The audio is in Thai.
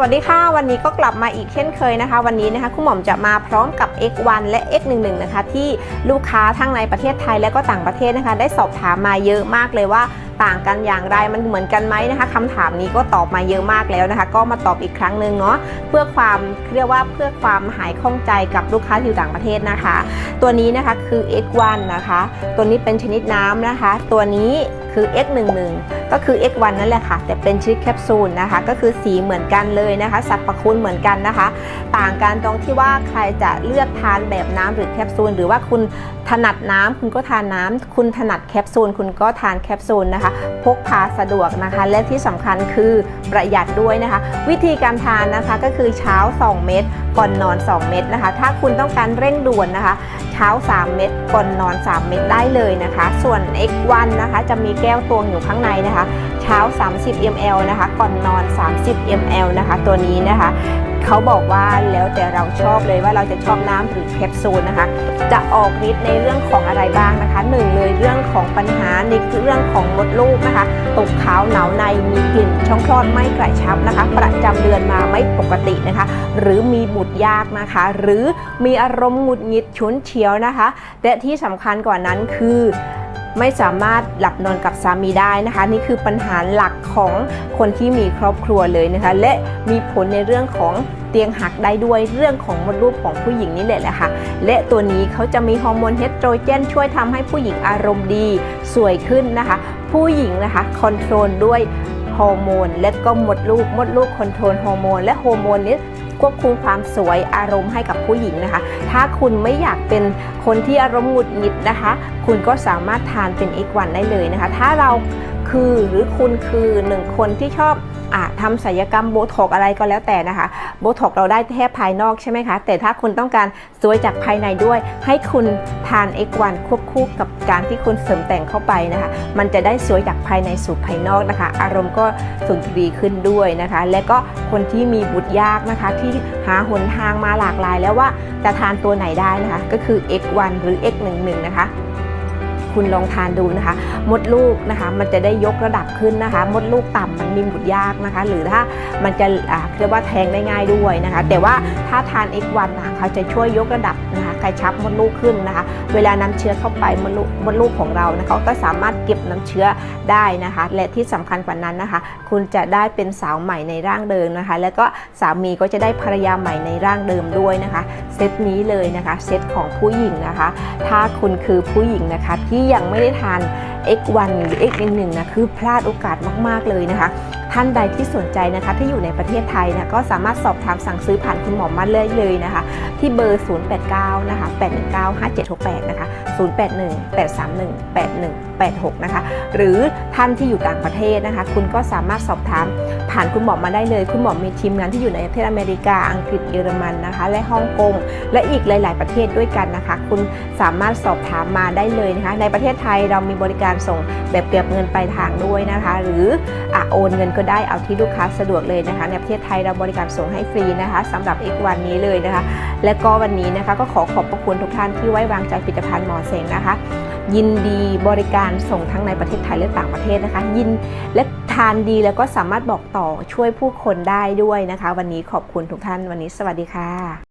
วัสดีค่ะ วันนี้ก็กลับมาอีกเช่นเคยนะคะ วันนี้นะคะคุณหม่อมจะมาพร้อมกับ X1 และ X11 นะคะ ที่ลูกค้าทั้งในประเทศไทยและก็ต่างประเทศนะคะ ได้สอบถามมาเยอะมากเลยว่าต่างกันอย่างไรมันเหมือนกันไหมนะคะคำถามนี้ก็ตอบมาเยอะมากแล้วนะคะ ก็มาตอบอีกครั้งหนึ่งเนาะเพื่อความเรียกว่าเพื่อความหายข้องใจกับลูกค้าที่อยู่ต่างประเทศนะคะ ตัวนี้นะคะคือ X1 นะคะ ตัวนี้เป็นชนิดน้ำนะคะ ตัวนี้คือ X11 ก็คือ X1 นั่นแหละค่ะ แต่เป็นชนิดแคปซูลนะคะ ก็คือสีเหมือนกันเลยนะคะสรรพคุณเหมือนกันนะคะ ต่างกันตรงที่ว่าใครจะเลือกทานแบบน้ำหรือแคปซูล หรือว่าคุณถนัดน้ำคุณก็ทานน้ำคุณถนัดแคปซูล คุณก็ทานแคปซูลนะคะ พกพาสะดวกนะคะ และที่สำคัญคือประหยัดด้วยนะคะ วิธีการทานนะคะก็คือเช้า 2 เม็ดก่อนนอน 2 เม็ดนะคะ ถ้าคุณต้องการเร่งด่วนนะคะ เช้า 3 เม็ดก่อนนอน 3 เม็ดได้เลยนะคะ ส่วน X1 นะคะ จะมีแก้วตวงอยู่ข้างในนะคะ เช้า 30 ml นะคะ ก่อนนอน 30 ml นะคะ ตัวนี้นะคะ เขาบอกว่าแล้วแต่เราชอบเลยว่าเราจะชอบน้ำหรือแคปซูลนะคะ จะออกฤทธิ์ในเรื่องของอะไรบ้างนะคะหนึ่งเลยเรื่องของปัญหาในเรื่องของมดลูกนะคะ ตกขาวหนาวในมีกลิ่นช่องคลอดไม่กระชับนะคะ ประจำเดือนมาไม่ปกตินะคะ หรือมีบุตรยากนะคะ หรือมีอารมณ์หงุดหงิดฉุนเฉียวนะคะ และที่สำคัญกว่านั้นคือ ไม่สามารถหลับนอนกับสามีได้นะคะ นี่คือปัญหาหลักของคนที่มีครอบครัวเลยนะคะ และมีผลในเรื่องของเตียงหักได้ด้วยเรื่องของมดลูกของผู้หญิงนี่แหละแหละค่ะ และตัวนี้เขาจะมีฮอร์โมนเฮสโตรเจนช่วยทำให้ผู้หญิงอารมณ์ดีสวยขึ้นนะคะ ผู้หญิงนะคะคอนโทรลด้วยฮอร์โมนและก็มดลูกมดลูกคอนโทรลฮอร์โมนและฮอร์โมนนี้ ควบคุมความสวยอารมณ์ให้กับผู้หญิงนะคะ ถ้าคุณไม่อยากเป็นคนที่อารมณ์หงุดหงิดนะคะ คุณก็สามารถทานเป็นอีกวันได้เลยนะคะ ถ้าเราคือหรือคุณคือหนึ่งคนที่ชอบ อะทำศัลยกรรมโบท็อกอะไรก็แล้วแต่นะคะโบท็อกเราได้แค่ภายนอกใช่ไหมคะ แต่ถ้าคุณต้องการสวยจากภายในด้วย ให้คุณทาน X1 ควบคู่กับการที่คุณเสริมแต่งเข้าไปนะคะ มันจะได้สวยจากภายในสู่ภายนอกนะคะ อารมณ์ก็สุนทรีขึ้นด้วยนะคะ และก็คนที่มีบุตรยากนะคะ ที่หาหนทางมาหลากหลายแล้วว่าจะทานตัวไหนได้นะคะ ก็คือ X1 หรือ X11 นะคะ คุณลองทานดูนะคะ มดลูกนะคะ มันจะได้ยกระดับขึ้นนะคะ มดลูกต่ำมันมีบุตรยากนะคะ หรือถ้ามันจะเรียกว่าแทงได้ง่ายด้วยนะคะ แต่ว่าถ้าทาน X1 นะคะเขาจะช่วยยกระดับนะคะกระชับมดลูกขึ้นนะคะ เวลาน้ำเชื้อเข้าไปมดลูกมดลูกของเรานะคะก็สามารถเก็บน้ำเชื้อได้นะคะ และที่สำคัญกว่านั้นนะคะ คุณจะได้เป็นสาวใหม่ในร่างเดิมนะคะ แล้วก็สามีก็จะได้ภรรยาใหม่ในร่างเดิมด้วยนะคะ เซตนี้เลยนะคะ เซตของผู้หญิงนะคะ ถ้าคุณคือผู้หญิงนะคะที่ยังไม่ได้ทาน X1 หรือ X11 นะคือพลาดโอกาสมาก ๆ เลยนะคะ ท่านใดที่สนใจนะคะที่อยู่ในประเทศไทยนะก็สามารถสอบถามสั่งซื้อผ่านคุณหมอมาเลยเลยนะคะ ที่เบอร์ 089 นะคะ 819 5768 นะคะ 081 831 81 8186 นะคะ หรือท่านที่อยู่ต่างประเทศนะคะ คุณก็สามารถสอบถามผ่านคุณหมอมาได้เลย คุณหมอมีทีมงานที่อยู่ในประเทศอเมริกา อังกฤษ เยอรมันนะคะ และฮ่องกง และอีกหลาย ๆ ประเทศด้วยกันนะคะ คุณสามารถสอบถามมาได้เลยนะคะ ในประเทศไทยเรามีบริการส่งแบบเก็บเงินปลายทางด้วยนะคะ หรืออโอนเงินก็ได้ เอาที่ลูกค้าสะดวกเลยนะคะ ในประเทศไทยเราบริการส่งให้ฟรีนะคะสำหรับ X1 นี้เลยนะคะ และก็วันนี้นะคะก็ขอขอบพระคุณทุกท่านที่ไว้วางใจผลิตภัณฑ์หมอเสงนะคะ ยินดีบริการส่งทั้งในประเทศไทยและต่างประเทศนะคะ ยินและทานดีแล้วก็สามารถบอกต่อช่วยผู้คนได้ด้วยนะคะ วันนี้ขอบคุณทุกท่านวันนี้สวัสดีค่ะ